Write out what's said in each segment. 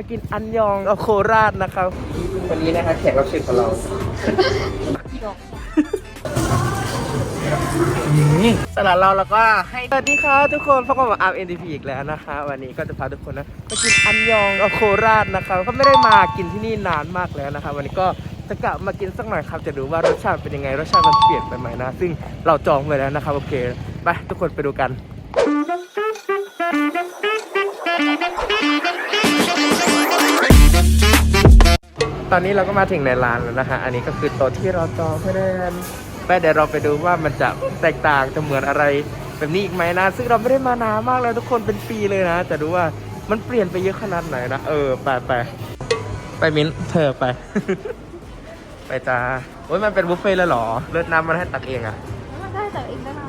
มากินอันยองเอาโคราชนะครับวันนี้นะคะแขกรับเชิญของเราสำหรับเราแล้วก็ให้สวัสดีครับทุกคนพบกับอาร์เอ็นดีพีอีกแล้วนะคะ วันนี้ก็จะพาทุกคนนะมากินอันยองเอาโคราชนะครับก็ไม่ได้มากินที่นี่นานมากแล้วนะคะวันนี้ก็จะกลับมากินสักหน่อยครับจะดูว่ารสชาติเป็นยังไงรสชาติมันเปลี่ยนไปไหมนะ ซึ่งเราจองไว้แล้วนะครับโอเคไปทุกคนไปดูกัน ตอนนี้เราก็มาถึงในร้านแล้วนะฮะอันนี้ก็คือโต๊ะที่เราจองเพื่อนไปเดี๋ยวเราไปดูว่ามันจะแตกต่างจะเหมือนอะไรแบบนี้อีกไหมนะ ซึ่งเราไม่ได้มานานมากแล้วทุกคนเป็นปีเลยนะจะดูว่ามันเปลี่ยนไปเยอะขนาดไหนนะ เออ ไปไปไปมิ้นเธอไป ไปจ้าโอ้ยมันเป็นบุฟเฟ่ต์เลยเหรอ เลิศน้ำมันให้ตักเองอะมันได้แต่เองได้นะ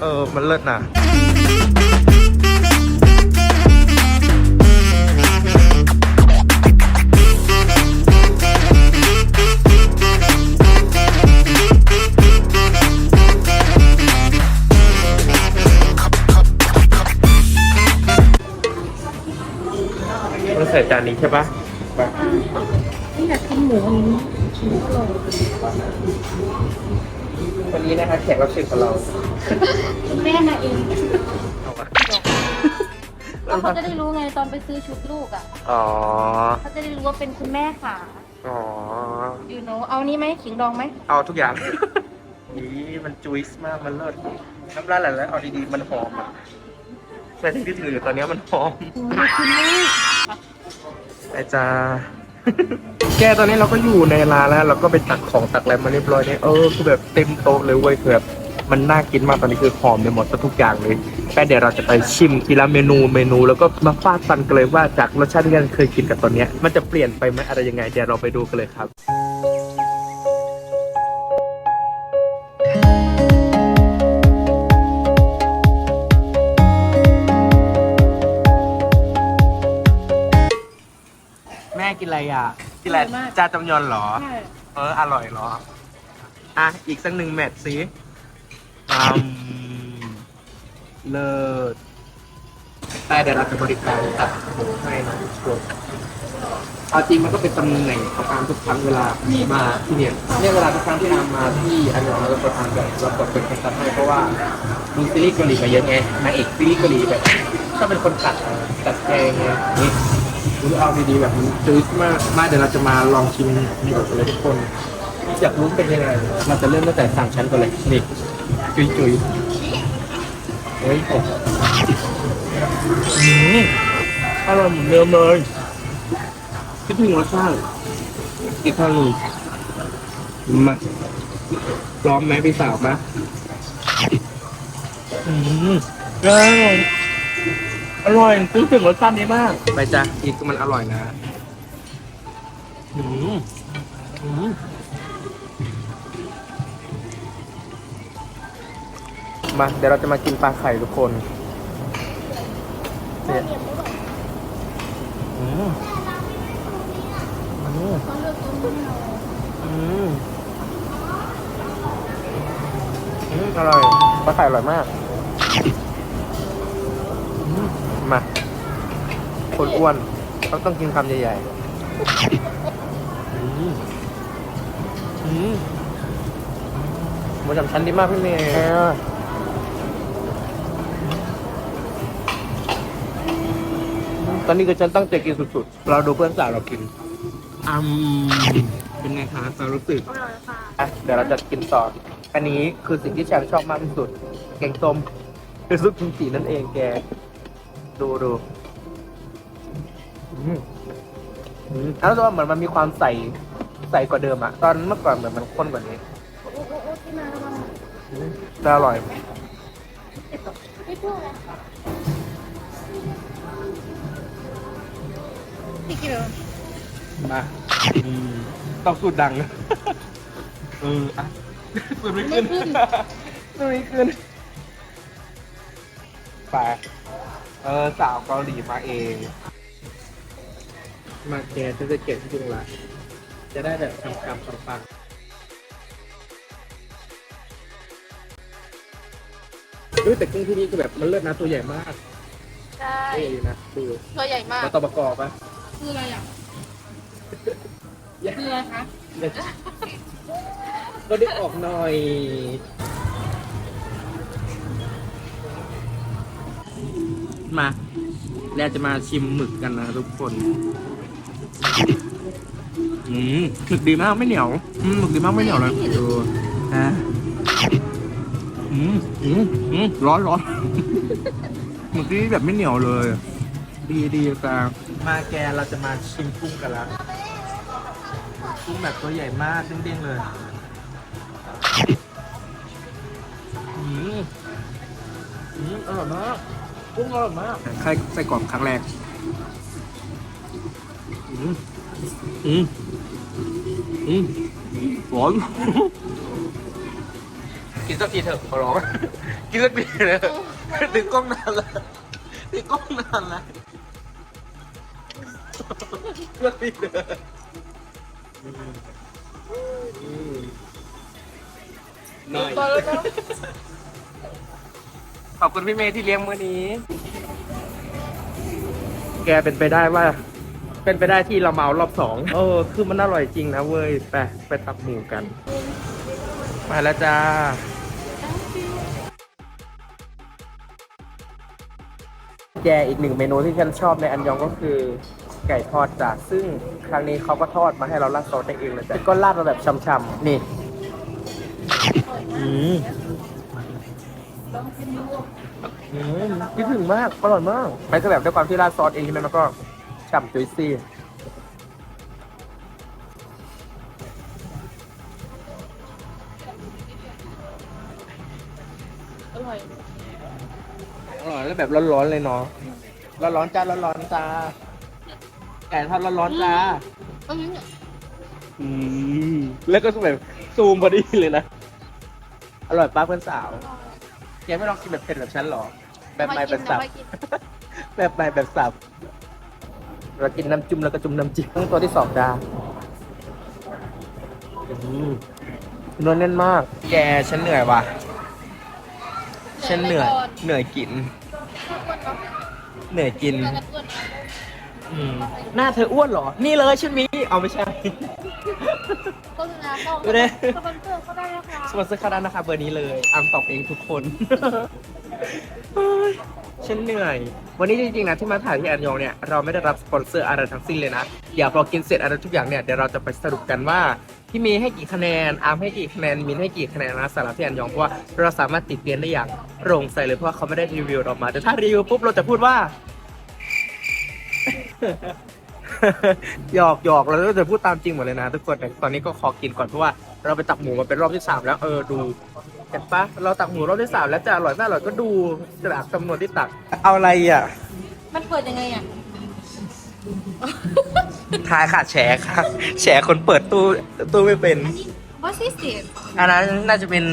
เออ มันเลิศนะ เราใส่จานนี้ใช่ปะไปนี่อยากกินหมูอันนี้วันนี้นะคะแขกรับเชิญของเราคุณแม่มาเองเอาวะแล้วเขาจะได้รู้ไงตอนไปซื้อชุดลูกอะ อ๋อ เขาจะได้รู้ว่าเป็นคุณแม่ค่ะ อ๋อ อยู่โนเอานี้ไหมขิงดองไหม เอาทุกอย่าง นี่มันจุยส์มากมันเลิศน้ำลายไหลแล้วเอาดีๆ มันหอมอะแต่ที่ที่ถืออยู่ตอนเนี้ยมันหอมคุณแม่ ไปจ้า แกตอนนี้เราก็อยู่ในร้านแล้ว เราก็ไปตักของตักอะไรมาเรียบร้อยเนี่ยเออคือแบบเต็มโต๊ะเลยเว้ยคือแบบมันน่ากินมากตอนนี้คือหอมไปหมดทุกอย่างเลยแค่เดี๋ยวเราจะไปชิมทีละเมนูเมนูแล้วก็มาฟาดฟันกันเลยว่าจากรสชาติที่เราเคยกินกับตอนนี้มันจะเปลี่ยนไปไหมอะไรยังไงเดี๋ยวเราไปดูกันเลยครับ นอะไรอะกินอะไรจาจำยอนเหรอ ใช่เออ อร่อยเหรอ อะ อีกสักหนึ่งแมทสิอืมเลิศแต่เดี๋ยวเราจะบริการตัดผมให้นะทุกคนเอาจริงมันก็เป็นตำแหน่งของการทุกครั้งเวลามีมาที่เนี่ยเนี่ยเวลาทุกครั้งที่อามมาที่อันนี้เราจะทำแบบเรากดเป็นคนตัดให้เพราะว่าดูซีรีส์เกาหลีมาเยอะไงนางเอกซีรีส์เกาหลีแบบชอบเป็นคนตัดตัดแกงไงนี่ ดูเอาดีๆแบบมันจืดมากมาเดี๋ยวเราจะมาลองชิมนี่ก่อนเลยทุกคนอยากรู้เป็นยังไงเราจะเริ่มตั้งแต่สามชั้นก่อนเลยนี่จุยจุยเฮ้ยผมอืมอร่อยเหมือนเดิมเลยคิดถึงรสชาติอีกครั้งหนึ่งมาพร้อมไหมพี่สาวมะอืมอร่อย อร่อยคิดถึงรสชาตินี้มากไปจ้ะอีกมันอร่อยนะอืมอืมมาเดี๋ยวเราจะมากินปลาไข่ทุกคนเนี่ยอืมอืมอืมอืมอร่อยปลาไข่อร่อยมาก มมาคนอ้วนต้องต้องกินคำใหญ่ๆอืมอืมหมูสามชั้นดีมากพี่เมย์ตอนนี้ก็ฉันตั้งใจกินสุดๆ เราดูเพื่อนสาวเรากินอืมเป็นไงคะความรู้สึกอร่อยค่ะอะเดี๋ยวเราจะกินต่อ อันนี้คือสิ่งที่แชมป์ชอบมากที่สุด แกงส้มคือซุปกิมจินั่นเองแก ดูดูอืมอืมแล้วรู้สึกว่าเหมือนมันมีความใสใสกว่าเดิมอะตอนเมื่อก่อนเหมือนมันข้นกว่านี้โอ้โอ้โอ้ที่มาแล้วมาอืมแต่อร่อย ไม่พูดเลยพี่กินเหรอมาอืมต้องสูดดัง เอออะสูดไม่ขึ้นสูดไม่ขึ้นไป เออสาวเกาหลีมาเอง มาแกจะจะเก็บที่ตรงละจะได้แบบทำกรรมปังๆด้วยแต่กุ้งที่นี่คือแบบมันเลิศนะตัวใหญ่มากใช่ตัวใหญ่อยู่นะดูตัวใหญ่มากมาตอประกอบปะคืออะไรอะคืออะไรคะก็ได้ออกหน่อย มา แล้วจะมาชิมหมึกกันนะทุกคนอืมหมึกดีมากไม่เหนียวอืมหมึกดีมากไม่เหนียวเลยดูอะอืมอืมอืมร้อนร้อนหมึกที่แบบไม่เหนียวเลย ดีดีจ้ามาแกเราจะมาชิมกุ้งกันแล้วกุ้งแบบตัวใหญ่มากเด้งๆเลยอืมอืมอร่อยมาก กุ้งอร่อยมากใครใส่กรอบครั้งแรก อืมอืมอืมร้อนกินสักทีเถอะขอร้องกินสักทีเถอะถึงกล้องนานแล้วถึงกล้องนานแล้วสักทีเถอะอืมหน่อย ขอบคุณพี่เมย์ที่เลี้ยงมื้อนี้ แกเป็นไปได้ว่า เป็นไปได้ที่เราเมารอบสองเออ คือมันอร่อยจริงนะเว้ย ไป ไปตับหมูกัน มาแล้วจ้า แกอีกหนึ่งเมนูที่ฉันชอบในอันยองก็คือไก่ทอดจ้ะซึ่งครั้งนี้เขาก็ทอดมาให้เราราดซอสเองเลยจ้ะก็ราดมาแบบช่ำๆนี่ อืม อืมคิดถึงมากอร่อยมากมันก็แบบด้วยความที่ราดซอสเองใช่ไหมมันก็ฉ่ำจุยซี่อร่อย อร่อยแล้วแบบร้อนๆเลยเนาะร้อนๆจ้าร้อนๆจ้าไก่ทอดร้อนๆจ้าเอันนี้เนี่ยอืมแล้วก็แบบซูมพอดีเลยนะ อร่อยป้าเพื่อนสาว แกไม่ลองกินแบบเผ็ดแบบฉันหรอ แบบไม่แบบสับไม่กินแบบใหม่แบบสับ เรากินน้ำจุ่มแล้วก็จุ่มน้ำจิ้มตัวที่สองดาวอืมเนื้อแน่นมาก แกฉันเหนื่อยว่ะ ฉันเหนื่อย เหนื่อยกิน เหนื่อยกินเนื้อกันอ้วนอืมหน้าเธออ้วนเหรอ นี่เลยชุดนี้ เอาไม่ใช่ โฆษณาเข้าดูดิสปอนเซอร์เข้าได้นะคะสปอนเซอร์คารานะคะเบอร์นี้เลยอัมตอบเองทุกคนเฮ้ยฉันเหนื่อย วันนี้จริงๆนะที่มาถ่ายที่อันยองเนี่ยเราไม่ได้รับสปอนเซอร์อะไรทั้งสิ้นเลยนะ เดี๋ยวพอกินเสร็จอะไรทุกอย่างเนี่ยเดี๋ยวเราจะไปสรุปกันว่าพี่เมย์ให้กี่คะแนน อาร์มให้กี่คะแนน มินให้กี่คะแนนนะสำหรับที่อันยองเพราะว่าเราสามารถติดเตียนได้อย่างโปร่งใสเลยเพราะว่าเขาไม่ได้รีวิวเรามา แต่ถ้ารีวิวปุ๊บเราจะพูดว่า หยอกหยอกเราก็จะพูดตามจริงหมดเลยนะทุกคนแต่ตอนนี้ก็ขอกินก่อนเพราะว่าเราไปตักหมูมาเป็นรอบที่สามแล้วเออดูเห็นปะเราตักหมูรอบที่สามแล้วจะอร่อยไม่อร่อยก็ดูจากจำนวนที่ตักเอาอะไรอะ มันเปิดยังไงอะ ทายค่ะแฉค่ะแฉคนเปิดตู้ตู้ไม่เป็นอันนี้ what is it อันนั้นน่าจะเป็น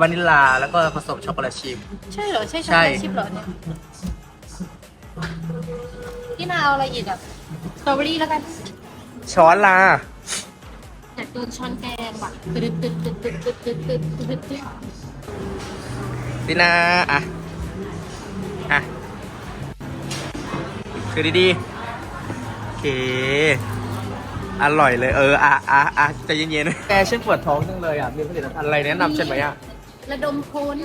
วานิลลาแล้วก็ผสมช็อกโกแลตชิพ ใช่เหรอ ใช่ช็อกใช่โกแลตชิพเหรอเนี่ยพี่นาเอาอะไรอีกอะ สตรอเบอรี่แล้วกันช้อนลาอยากโดนช้อนแกงว่ะตึ๊ดตึ๊ดตึ๊ดตึ๊ดตึ๊ดตึ๊ดตึ๊ดตึ๊ดตึ๊ดตึ๊ดดินาอะ อะ คือดีๆ โอเค อร่อยเลย เออ อะอะอะใจะเย็นๆ แกฉันปวดท้องจังเลยอะ มีผลิตภัณฑ์อะไรแนะนำฉันไหมอะ ระดมพล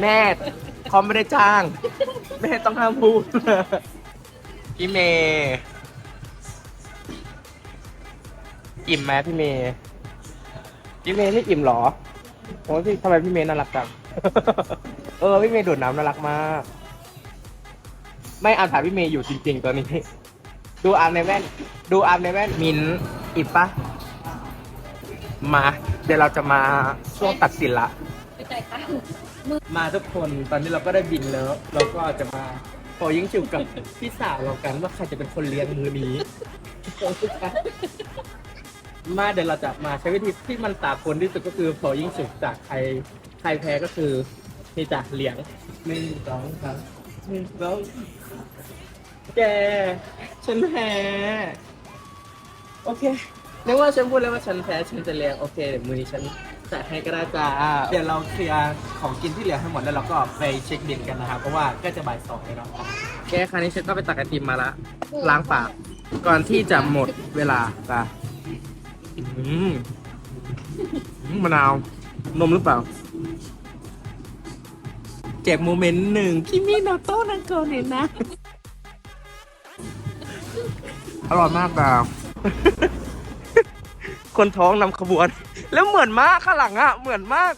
แม่เขาไม่ได้จ้าง แม่ต้องห้ามพูด พี่เมย์อิ่มไหมพี่เมย์พี่เมย์ไม่อิ่มเหรอโอ้ยพี่ทำไมพี่เมย์น่ารักจัง เออพี่เมย์ดูดน้ำน่ารักมาก ไม่อ่านถามพี่เมย์อยู่จริงๆตอนนี้ ดูอาร์มในแว่น ดูอาร์มในแว่นมินอิ่มปะมา เดี๋ยวเราจะมาช่วงตัดสินละ ไปจ่ายตังค์ มาทุกคนตอนนี้เราก็ได้บินแล้ว เราก็จะมาข อยิ่งชิวกับพี่สาวเรากันว่าใครจะเป็นคนเลี้ยงมือนี้มาเดี๋ยวเราจะมาใช้วิธีที่มันสากลที่สุดก็คือขอยิ่งฉุกจากใครใครแพ้ก็คือนี่จ้ะเลี้ยงหนึ่งสองสามหนึ่งสองแกฉันแพ้โอเคนึกว่าฉันพูดแล้วว่าฉันแพ้ฉันจะเลี้ยงโอเคเดี๋ยวมือนี้ฉัน จัดให้ก็ได้จ้า เดี๋ยวเราเคลียร์ของกินที่เหลือให้หมดแล้วเราก็ไปเช็คบินกันนะครับ เพราะว่าก็จะบ่ายสองแล้วเนาะแกครั้นี้ฉันก็ไปตักไอติมมาละ ล้างปาก ก่อนที่จะหมดเวลาจ้ะอืมอืมมะนาว นมหรือเปล่าเจ็บโมเมนต์หนึ่งคิมิโนโต้นังโกเนนะ อร่อยมากดาคนท้องนำขบวน แล้วเหมือนมากข้างหลังอะ เหมือนมาก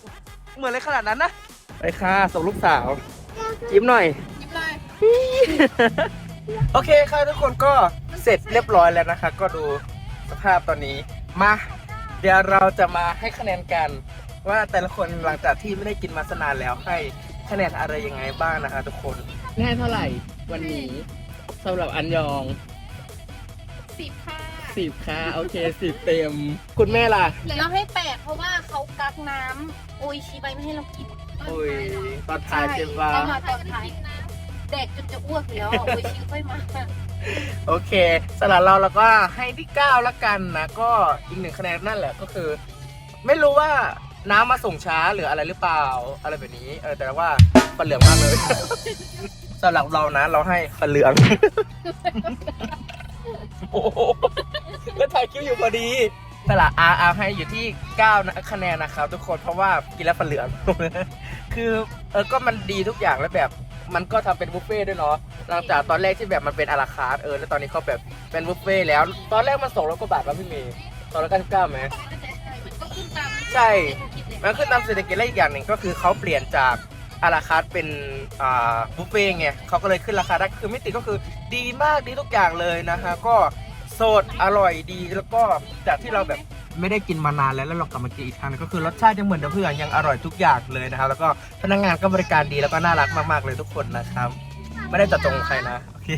เหมือนเลยขนาดนั้นนะ ไปค่ะส่งลูกสาวจิ้มหน่อย ยิ้มเลย โอเคค่ะทุกคนก็เสร็จเรียบร้อยแล้วนะคะ ก็ดูสภาพตอนนี้ มา เดี๋ยวเราจะมาให้คะแนนกัน ว่าแต่ละคนหลังจากที่ไม่ได้กินมาสนานแล้วให้คะแนนอะไรยังไงบ้างนะคะ ทุกคนให้เท่าไหร่วันนี้สำหรับอันยอง สิบค่ะ สิบค่ะ โอเคสิบเต็ม คุณแม่ล่ะ เราให้แปดเพราะว่าเขากักน้ำโออิชิไปไม่ให้เรากินอุ้ยตอนท้ายใช่ปะเอามาตอนท้ายแดกจนจะอ้วกอยู่แล้วโออิชิค่อยมาโอเคสำหรับเราเราก็ให้ที่เก้าละกันนะก็อีกหนึ่งคะแนนนั่นแหละก็คือ ไม่รู้ว่าน้ำมาส่งช้าหรืออะไรหรือเปล่า อะไรแบบนี้เออแต่ว่าปลาเหลืองมากเลยสำหรับเรานะ เราให้ปลาเหลืองโอ้โห แล้วถ่ายคิวอยู่พอดีสละอาอาให้อยู่ที่9นะคะแนนนะครับทุกคนเพราะว่ากินแล้วปลาเหลือง คือเออก็มันดีทุกอย่างแล้วแบบมันก็ทำเป็นบุฟเฟ่ด้วยเนาะหลังจากตอนแรกที่แบบมันเป็นอาราคาร์เออแล้วตอนนี้เขาแบบเป็นบุฟเฟ่แล้ว ตอนแรกมันส่งแล้วก็บาทแล้วพี่เมย์ตอนละ99ไหมมันก็ขึ้นตามใช่มันคือตามเศรษฐกิจและอีกอย่างหนึ่งก็คือเขาเปลี่ยนจากอาราคาร์เป็นอ่าบุฟเฟ่ไงเขาก็เลยขึ้นราคาได้คือมิติก็คือดีมากดีทุกอย่างเลยนะฮะก็ สดอร่อยดีแล้วก็จากที่เราแบบไม่ได้กินมานานแล้วแล้วเรากลับมากินอีกครั้งก็คือรสชาติยังเหมือนเดิมเพื่อนยังอร่อยทุกอย่างเลยนะครับ แล้วก็พนักงานก็บริการดีแล้วก็น่ารักมากๆเลยทุกคนนะครับ ไม่ได้จัดจงใครนะโอเค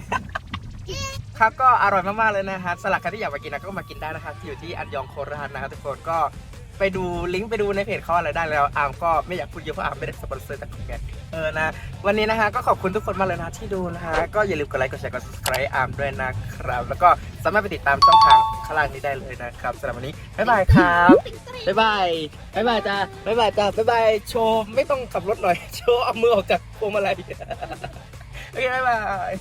ครับก็อร่อยมากๆเลยนะฮะสลัดใครที่อยากมากินนะก็มากินได้นะครับที่อยู่ที่อันยองโคราชนะครับทุกคนก็ ไปดูลิงก์ไปดูในเพจเขาอะไรได้แล้วอาร์มก็ไม่อยากพูดเยอะเพราะอาร์มไม่ได้สปอนเซอร์จากคุณแกเออนะ วันนี้นะฮะก็ขอบคุณทุกคนมากเลยนะที่ดูนะฮะก็อย่าลืมกดไลค์กดแชร์กด subscribe อาร์มด้วยนะครับ แล้วก็สามารถไปติดตามช่องทางข้างล่างนี้ได้เลยนะครับสำหรับวันนี้บ๊ายบายครับบ๊ายบายบ๊ายบายจ้าบ๊ายบายจ้าบ๊ายบายโชว์ไม่ต้องขับรถหน่อยโชว์เอามือออกจากพวงมาลัยโอเคบ๊ายบาย